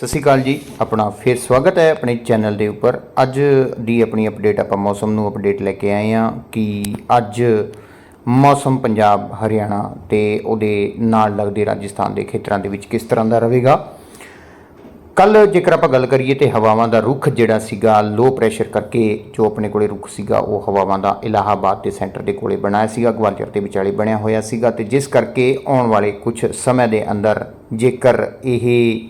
ਸਤਿ ਸ਼੍ਰੀ ਅਕਾਲ ਜੀ। ਆਪਣਾ ਫਿਰ ਸਵਾਗਤ ਹੈ ਆਪਣੇ ਚੈਨਲ ਦੇ ਉੱਪਰ। ਅੱਜ ਦੀ ਆਪਣੀ ਅਪਡੇਟ ਆਪਾਂ ਮੌਸਮ ਨੂੰ ਅਪਡੇਟ ਲੈ ਕੇ ਆਏ ਹਾਂ ਕਿ ਅੱਜ ਮੌਸਮ ਪੰਜਾਬ, ਹਰਿਆਣਾ ਤੇ ਉਹਦੇ ਨਾਲ ਲੱਗਦੇ ਰਾਜਸਥਾਨ ਦੇ ਖੇਤਰਾਂ ਦੇ ਵਿੱਚ ਕਿਸ ਤਰ੍ਹਾਂ ਦਾ ਰਹੇਗਾ। ਕੱਲ ਜੇਕਰ ਆਪਾਂ ਗੱਲ ਕਰੀਏ ਤੇ ਹਵਾਵਾਂ ਦਾ ਰੁਖ ਜਿਹੜਾ ਸੀਗਾ ਲੋ ਪ੍ਰੈਸ਼ਰ ਕਰਕੇ ਜੋ ਆਪਣੇ ਕੋਲੇ ਰੁਖ ਸੀਗਾ, ਉਹ ਹਵਾਵਾਂ ਦਾ ਇਲਾਹਾਬਾਦ ਦੇ ਸੈਂਟਰ ਦੇ ਕੋਲੇ ਬਣਾਇਆ ਸੀਗਾ, ਗਵਾਲੀਅਰ ਦੇ ਵਿਚਾਲੇ ਬਣਿਆ ਹੋਇਆ ਸੀਗਾ ਤੇ ਜਿਸ ਕਰਕੇ ਆਉਣ ਵਾਲੇ ਕੁਝ ਸਮੇਂ ਦੇ ਅੰਦਰ ਜੇਕਰ ਇਹ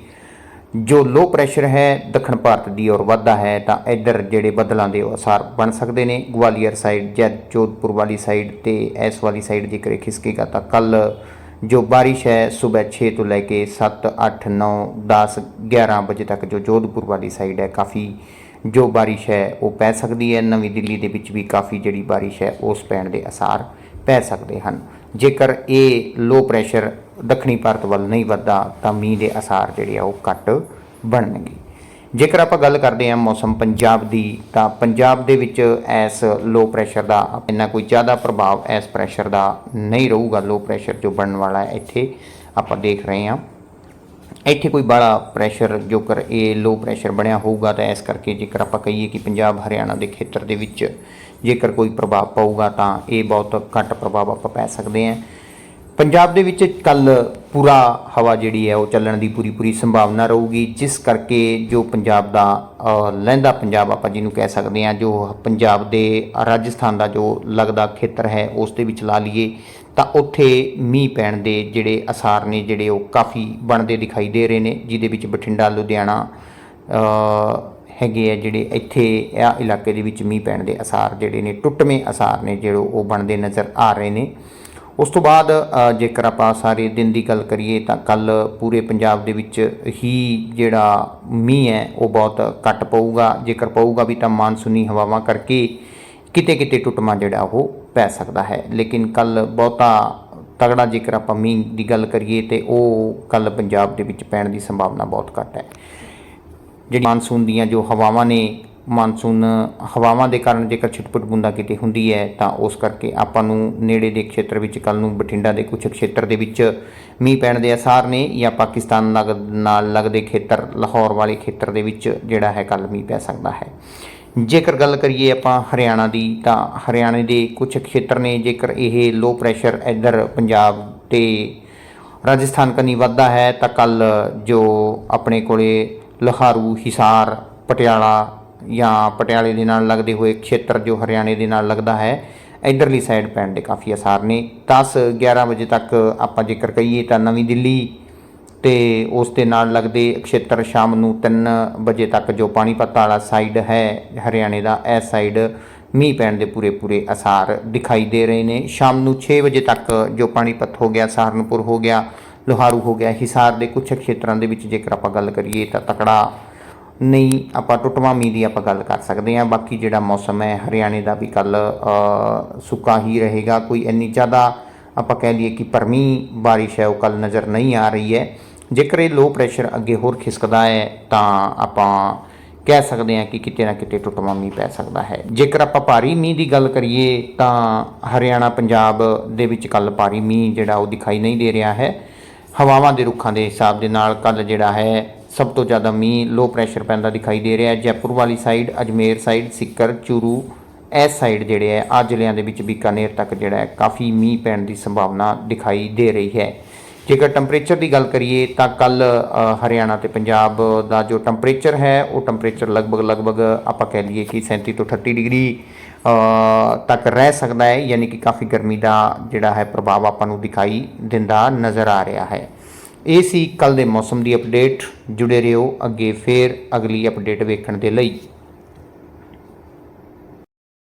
ਜੋ ਲੋ ਪ੍ਰੈਸ਼ਰ ਹੈ, ਦੱਖਣ ਭਾਰਤ ਦੀ ਔਰ ਵੱਧਦਾ ਹੈ, ਤਾਂ ਇੱਧਰ ਜਿਹੜੇ ਬਦਲਾਂ ਦੇ ਉਹ ਅਸਾਰ ਬਣ ਸਕਦੇ ਨੇ, ਗਵਾਲੀਅਰ ਸਾਈਡ ਜਾਂ ਜੋਧਪੁਰ ਵਾਲੀ ਸਾਈਡ ਤੇ ਐਸ ਵਾਲੀ ਸਾਈਡ ਜੇਕਰ ਇਹ ਖਿਸਕੇਗਾ, ਤਾਂ ਕੱਲ ਜੋ ਬਾਰਿਸ਼ ਹੈ, ਸਵੇਰ 6 ਤੋਂ ਲੈ ਕੇ 7 8 9 10 11 ਵਜੇ ਤੱਕ ਜੋ ਜੋਧਪੁਰ ਵਾਲੀ ਸਾਈਡ ਹੈ, ਕਾਫੀ ਜੋ ਬਾਰਿਸ਼ ਹੈ, ਉਹ ਪੈ ਸਕਦੀ ਹੈ। ਨਵੀਂ ਦਿੱਲੀ ਦੇ ਵਿੱਚ ਵੀ ਕਾਫੀ ਜਿਹੜੀ ਬਾਰਿਸ਼ ਹੈ, ਉਸ ਪੈਣ ਦੇ ਅਸਾਰ ਪੈ ਸਕਦੇ ਹਨ। ਜੇਕਰ ਇਹ ਲੋ ਪ੍ਰੈਸ਼ਰ ਦੱਖਣੀ ਭਾਰਤ ਵੱਲ ਨਹੀਂ ਵੱਧਦਾ, ਤਾਂ ਮੀਂਹ ਦੇ ਅਸਾਰ ਜਿਹੜੇ ਆ ਉਹ ਘੱਟ ਬਣਨਗੇ। ਜੇਕਰ ਆਪਾਂ ਗੱਲ ਕਰਦੇ ਹਾਂ ਮੌਸਮ ਪੰਜਾਬ ਦੀ, ਤਾਂ ਪੰਜਾਬ ਦੇ ਵਿੱਚ ਇਸ ਲੋ ਪ੍ਰੈਸ਼ਰ ਦਾ ਇੰਨਾ ਕੋਈ ਜ਼ਿਆਦਾ ਪ੍ਰਭਾਵ ਇਸ ਪ੍ਰੈਸ਼ਰ ਦਾ ਨਹੀਂ ਰਹੂਗਾ। ਲੋ ਪ੍ਰੈਸ਼ਰ ਜੋ ਬਣਨ ਵਾਲਾ ਹੈ, ਇੱਥੇ ਆਪਾਂ ਦੇਖ ਰਹੇ ਹਾਂ। ਇੱਥੇ ਕੋਈ ਬੜਾ ਪ੍ਰੈਸ਼ਰ ਜੋਕਰ ਇਹ ਲੋ ਪ੍ਰੈਸ਼ਰ ਬਣਿਆ ਹੋਊਗਾ, ਤਾਂ ਇਸ ਕਰਕੇ ਜੇਕਰ ਆਪਾਂ ਕਹੀਏ ਕਿ ਪੰਜਾਬ, ਹਰਿਆਣਾ ਦੇ ਖੇਤਰ ਦੇ ਵਿੱਚ ਜੇਕਰ ਕੋਈ ਪ੍ਰਭਾਵ ਪਊਗਾ, ਤਾਂ ਇਹ ਬਹੁਤ ਘੱਟ ਪ੍ਰਭਾਵ ਆਪਾਂ ਪੈ ਸਕਦੇ ਹਾਂ। ਪੰਜਾਬ ਦੇ ਵਿੱਚ ਕੱਲ ਪੂਰਾ ਹਵਾ ਜਿਹੜੀ ਹੈ ਉਹ ਚੱਲਣ ਦੀ ਪੂਰੀ ਪੂਰੀ ਸੰਭਾਵਨਾ ਰਹੂਗੀ, ਜਿਸ ਕਰਕੇ ਜੋ ਪੰਜਾਬ ਦਾ ਲਹਿੰਦਾ ਪੰਜਾਬ ਆਪਾਂ ਜਿਹਨੂੰ ਕਹਿ ਸਕਦੇ ਹਾਂ, ਜੋ ਪੰਜਾਬ ਦੇ ਰਾਜਸਥਾਨ ਦਾ ਜੋ ਲੱਗਦਾ ਖੇਤਰ ਹੈ, ਉਸ ਦੇ ਵਿੱਚ ਲਾ ਲਈਏ, ਤਾਂ ਉੱਥੇ ਮੀਂਹ ਪੈਣ ਦੇ ਜਿਹੜੇ ਅਸਾਰ ਨੇ, ਜਿਹੜੇ ਉਹ ਕਾਫੀ ਬਣਦੇ ਦਿਖਾਈ ਦੇ ਰਹੇ ਨੇ, ਜਿਹਦੇ ਵਿੱਚ ਬਠਿੰਡਾ, ਲੁਧਿਆਣਾ ਹੈਗੇ ਆ ਜਿਹੜੇ ਇੱਥੇ ਆ ਇਲਾਕੇ ਦੇ ਵਿੱਚ ਮੀਂਹ ਪੈਣ ਦੇ ਅਸਾਰ ਜਿਹੜੇ ਨੇ, ਟੁੱਟਵੇਂ ਅਸਾਰ ਨੇ, ਜਿਹੜੇ ਉਹ ਬਣਦੇ ਨਜ਼ਰ ਆ ਰਹੇ ਨੇ। ਉਸ ਤੋਂ ਬਾਅਦ ਜੇਕਰ ਆਪਾਂ ਸਾਰੇ ਦਿਨ ਦੀ ਗੱਲ ਕਰੀਏ ਤਾਂ ਕੱਲ ਪੂਰੇ ਪੰਜਾਬ ਦੇ ਵਿੱਚ ਹੀ ਜਿਹੜਾ ਮੀਂਹ ਹੈ, ਉਹ ਬਹੁਤ ਘੱਟ ਪਊਗਾ। ਜੇਕਰ ਪਊਗਾ ਵੀ ਤਾਂ ਮਾਨਸੂਨੀ ਹਵਾਵਾਂ ਕਰਕੇ ਕਿਤੇ ਕਿਤੇ ਟੁੱਟਮਾ ਜਿਹੜਾ ਉਹ ਪੈ ਸਕਦਾ ਹੈ। ਲੇਕਿਨ ਕੱਲ ਬਹੁਤਾ ਤਗੜਾ ਜੇਕਰ ਆਪਾਂ ਮੀਂਹ ਦੀ ਗੱਲ ਕਰੀਏ ਤੇ ਉਹ ਕੱਲ ਪੰਜਾਬ ਦੇ ਵਿੱਚ ਪੈਣ ਦੀ ਸੰਭਾਵਨਾ ਬਹੁਤ ਘੱਟ ਹੈ। ਜਿਹੜੀ ਮਾਨਸੂਨ ਦੀਆਂ ਜੋ ਹਵਾਵਾਂ ਨੇ ਮਾਨਸੂਨ ਹਵਾਵਾਂ ਦੇ ਕਾਰਨ ਜੇਕਰ ਛਿਟਪਟ ਬੂੰਦਾ ਕਿਤੇ ਹੁੰਦੀ ਹੈ, ਤਾਂ ਉਸ ਕਰਕੇ ਆਪਾਂ ਨੂੰ ਨੇੜੇ ਦੇ ਖੇਤਰ ਵਿੱਚ ਕੱਲ ਨੂੰ ਬਠਿੰਡਾ ਦੇ ਕੁਝ ਖੇਤਰ ਦੇ ਵਿੱਚ ਮੀਂਹ ਪੈਣ ਦੇ ਅਸਾਰ ਨੇ ਜਾਂ ਪਾਕਿਸਤਾਨ ਲਗ- ਨਾਲ ਲੱਗਦੇ ਖੇਤਰ, ਲਾਹੌਰ ਵਾਲੇ ਖੇਤਰ ਦੇ ਵਿੱਚ ਜਿਹੜਾ ਹੈ ਕੱਲ ਮੀਂਹ ਪੈ ਸਕਦਾ ਹੈ। ਜੇਕਰ ਗੱਲ ਕਰੀਏ ਆਪਾਂ ਹਰਿਆਣਾ ਦੀ, ਤਾਂ ਹਰਿਆਣੇ ਦੇ ਕੁਝ ਖੇਤਰ ਨੇ ਜੇਕਰ ਇਹ ਲੋ ਪ੍ਰੈਸ਼ਰ ਇੱਧਰ ਪੰਜਾਬ ਤੇ ਰਾਜਸਥਾਨ ਕਨੀ ਵੱਧਦਾ ਹੈ, ਤਾਂ ਕੱਲ ਜੋ ਆਪਣੇ ਕੋਲੇ ਲਹਾਰੂ, ਹਿਸਾਰ, ਪਟਿਆਲਾ ਜਾਂ ਪਟਿਆਲੇ ਦੇ ਨਾਲ ਲੱਗਦੇ ਹੋਏ ਖੇਤਰ ਜੋ ਹਰਿਆਣੇ ਦੇ ਨਾਲ ਲੱਗਦਾ ਹੈ, ਇਧਰਲੀ ਸਾਈਡ ਪੈਣ ਦੇ ਕਾਫੀ ਅਸਾਰ ਨੇ। 10 11 ਵਜੇ ਤੱਕ ਆਪਾਂ ਜੇਕਰ ਕਹੀਏ ਤਾਂ ਨਵੀਂ ਦਿੱਲੀ ਤੇ ਉਸ ਦੇ ਨਾਲ ਲੱਗਦੇ ਖੇਤਰ ਸ਼ਾਮ ਨੂੰ 3 ਵਜੇ ਤੱਕ ਜੋ ਪਾਣੀਪਤ ਵਾਲਾ ਸਾਈਡ ਹੈ, ਹਰਿਆਣੇ ਦਾ, ਇਹ ਸਾਈਡ ਮੀਂਹ ਪੈਣ ਦੇ ਪੂਰੇ ਪੂਰੇ ਅਸਾਰ ਦਿਖਾਈ ਦੇ ਰਹੇ ਨੇ। ਸ਼ਾਮ ਨੂੰ 6 ਵਜੇ ਤੱਕ ਜੋ ਪਾਣੀਪਤ ਹੋ ਗਿਆ, ਸਹਾਰਨਪੁਰ ਹੋ ਗਿਆ, ਲੋਹਾਰੂ ਹੋ ਗਿਆ, ਹਿਸਾਰ ਦੇ ਕੁਝ ਖੇਤਰਾਂ ਦੇ ਵਿੱਚ ਜੇਕਰ ਆਪਾਂ ਗੱਲ ਕਰੀਏ ਤਾਂ ਤਕੜਾ ਨਹੀਂ, ਆਪਾਂ ਟੁੱਟਵਾਂ ਮੀਂਹ ਦੀ ਆਪਾਂ ਗੱਲ ਕਰ ਸਕਦੇ ਹਾਂ। ਬਾਕੀ ਜਿਹੜਾ ਮੌਸਮ ਹੈ, ਹਰਿਆਣੇ ਦਾ ਵੀ ਕੱਲ ਸੁੱਕਾ ਹੀ ਰਹੇਗਾ। ਕੋਈ ਇੰਨੀ ਜ਼ਿਆਦਾ ਆਪਾਂ ਕਹਿ ਲਈਏ ਕਿ ਪਰਮੀ ਬਾਰਿਸ਼ ਹੈ, ਉਹ ਕੱਲ ਨਜ਼ਰ ਨਹੀਂ ਆ ਰਹੀ ਹੈ। ਜੇਕਰ ਇਹ ਲੋ ਪ੍ਰੈਸ਼ਰ ਅੱਗੇ ਹੋਰ ਖਿਸਕਦਾ ਹੈ, ਤਾਂ ਆਪਾਂ ਕਹਿ ਸਕਦੇ ਹਾਂ ਕਿ ਕਿਤੇ ਨਾ ਕਿਤੇ ਟੁੱਟਵਾਂ ਮੀਂਹ ਪੈ ਸਕਦਾ ਹੈ। ਜੇਕਰ ਆਪਾਂ ਭਾਰੀ ਮੀਂਹ ਦੀ ਗੱਲ ਕਰੀਏ, ਤਾਂ ਹਰਿਆਣਾ, ਪੰਜਾਬ ਦੇ ਵਿੱਚ ਕੱਲ ਭਾਰੀ ਮੀਂਹ ਜਿਹੜਾ ਉਹ ਦਿਖਾਈ ਨਹੀਂ ਦੇ ਰਿਹਾ ਹੈ। ਹਵਾਵਾਂ ਦੇ ਰੁੱਖਾਂ ਦੇ ਹਿਸਾਬ ਦੇ ਨਾਲ ਕੱਲ ਜਿਹੜਾ ਹੈ ਸਭ ਤੋਂ ਜ਼ਿਆਦਾ ਮੀਂਹ ਲੋ ਪ੍ਰੈਸ਼ਰ ਪੈਂਦਾ ਦਿਖਾਈ ਦੇ ਰਿਹਾ ਹੈ। ਜੈਪੁਰ ਵਾਲੀ ਸਾਈਡ ਅਜਮੇਰ ਸਾਈਡ ਸਿੱਕਰ, ਚੂਰੂ, ਇਸ ਸਾਈਡ ਜਿਹੜੇ ਹੈ ਆ ਜ਼ਿਲ੍ਹਿਆਂ ਦੇ ਵਿੱਚ ਬੀਕਾਨੇਰ ਤੱਕ ਜਿਹੜਾ ਹੈ, ਕਾਫੀ ਮੀਂਹ ਪੈਣ ਦੀ ਸੰਭਾਵਨਾ ਦਿਖਾਈ ਦੇ ਰਹੀ ਹੈ। ਜੇਕਰ ਟੈਂਪਰੇਚਰ ਦੀ ਗੱਲ ਕਰੀਏ ਤਾਂ ਕੱਲ ਹਰਿਆਣਾ ਤੇ ਪੰਜਾਬ ਦਾ ਜੋ ਟੈਂਪਰੇਚਰ ਹੈ, ਉਹ ਟੈਂਪਰੇਚਰ ਲਗਭਗ ਲਗਭਗ ਆਪਾਂ ਕਹਿ ਲਈਏ ਕਿ 37 ਤੋਂ 38 ਡਿਗਰੀ ਤੱਕ ਰਹਿ ਸਕਦਾ ਹੈ। ਯਾਨੀ ਕਿ ਕਾਫੀ ਗਰਮੀ ਦਾ ਜਿਹੜਾ ਹੈ ਪ੍ਰਭਾਵ ਆਪਾਂ ਨੂੰ ਦਿਖਾਈ ਦਿੰਦਾ ਨਜ਼ਰ ਆ ਰਿਹਾ ਹੈ। ਇਹ ਸੀ ਕੱਲ ਦੇ ਮੌਸਮ ਦੀ ਅਪਡੇਟ। ਜੁੜੇ ਰਹੋ ਅੱਗੇ ਫੇਰ ਅਗਲੀ ਅਪਡੇਟ ਵੇਖਣ ਦੇ ਲਈ।